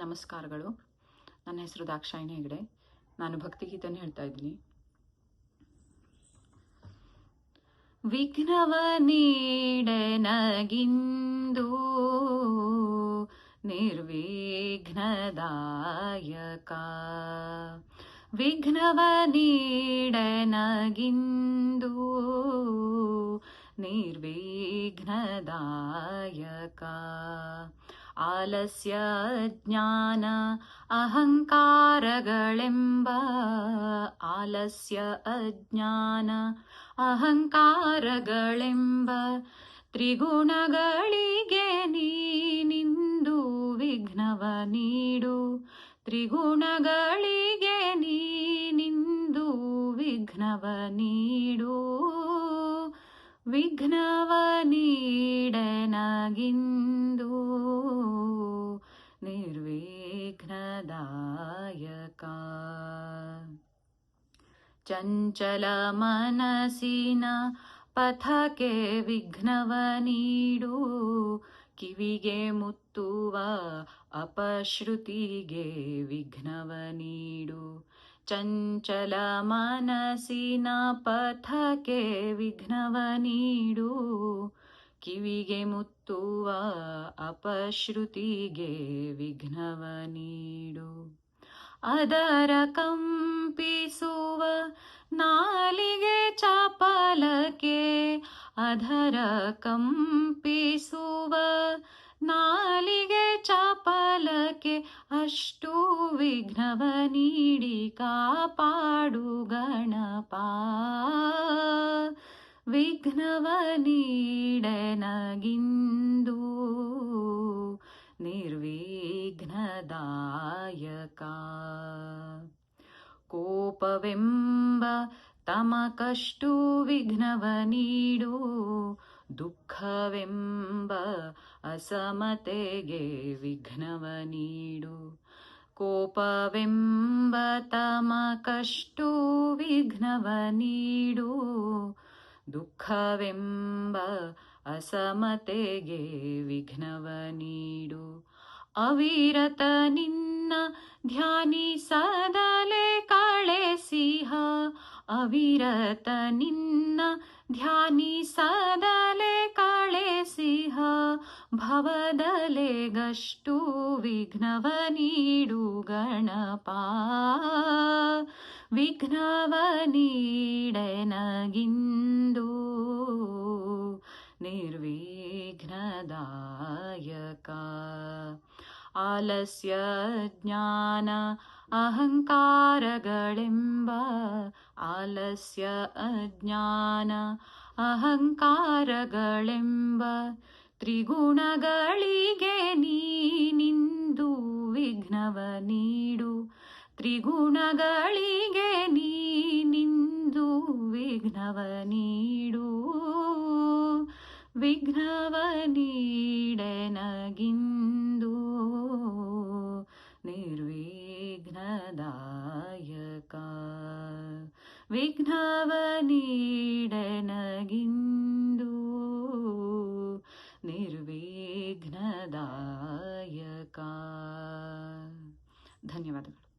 ನಮಸ್ಕಾರಗಳು. ನನ್ನ ಹೆಸರು ದಾಕ್ಷಾಯಿಣಿ ಹೆಗಡೆ. ನಾನು ಭಕ್ತಿಗೀತನ ಹೇಳ್ತಾ ಇದ್ದೀನಿ. ವಿಘ್ನವ ನೀಡನಗಿಂದು ನಿರ್ವಿಘ್ನದಾಯಕ. ವಿಘ್ನವ ನೀಡನಗಿಂದು ನಿರ್ವಿಘ್ನದಾಯಕ. ಆಲಸ್ಯ ಜ್ಞಾನ ಅಹಂಕಾರಗಳೆಂಬ ಆಲಸ್ಯ ಅಜ್ಞಾನ ಅಹಂಕಾರಗಳೆಂಬ ತ್ರಿಗುಣಗಳಿಗೆ ನೀನಿಂದು ವಿಘ್ನವ ನೀಡು. ತ್ರಿಗುಣಗಳಿಗೆ ನೀನಿಂದು ವಿಘ್ನವ ನೀಡು. ವಿಘ್ನವ ನೀಡನಗಿಂದು ಚಂಚಲ ಮನಸ್ಸಿನ ಪಥಕ್ಕೆ ವಿಘ್ನವ ನೀಡು. ಕಿವಿಗೆ ಮುತ್ತುವ ಅಪಶ್ರುತಿಗೆ ವಿಘ್ನವ ನೀಡು. ಚಂಚಲ ಮನಸ್ಸಿನ ಪಥಕ್ಕೆ ವಿಘ್ನವ ನೀಡು. ಕಿವಿಗೆ ಮುತ್ತುವ ಅಪಶ್ರುತಿಗೆ ವಿಘ್ನವ ನೀಡು. ಅದರ ಕಂಪಿಸುವ ನಾಲಿಗೆ ಚಾಪಲಕ್ಕೆ ಅದರ ಕಂಪಿಸುವ ನಾಲಿಗೆ ಚಾಪಲಕ್ಕೆ ಅಷ್ಟು ವಿಘ್ನವ ನೀಡಿ ಕಾಪಾಡು ಗಣಪ. ವಿಘ್ನವ ನೀಡನಗಿಂದು ನಿರ್ವಿಘ್ನದಾಯಕ ಕೋಪವೆಂಬ ತಮಕಷ್ಟು ವಿಘ್ನವ ನೀಡು ದುಃಖವೆಂಬ ಅಸಮತೆಗೆ ವಿಘ್ನವ ನೀಡು ಕೋಪವೆಂಬ ತಮಕಷ್ಟು ವಿಘ್ನವ ನೀಡು ದುಃಖವೆಂಬ ಅಸಮತೆಗೆ ವಿಘ್ನವ ನೀಡು ಅವಿರತ ನಿನ್ನ सिंह अविरत निन्न ध्यानि सदले कळे सिंह भवदले गष्टु विघ्नवनीडु गणपा विघ्नवनीडनगिन्दु निर्विघ्नदायका। आलस्य ज्ञान ಅಹಂಕಾರಗಳೆಂಬ ಆಲಸ್ಯ ಅಜ್ಞಾನ ಅಹಂಕಾರಗಳೆಂಬ ತ್ರಿಗುಣಗಳಿಗೆ ನೀನಿಂದು ವಿಘ್ನವ ನೀಡು. ತ್ರಿಗುಣಗಳಿಗೆ ನೀನಿಂದು ವಿಘ್ನವ ನೀಡು. ವಿಘ್ನವ ನೀಡನಗಿಂದು ವಿಘ್ನವ ನೀಡನಗಿಂದು ನಿರ್ವಿಘ್ನದಾಯಕ ಧನ್ಯವಾದಗಳು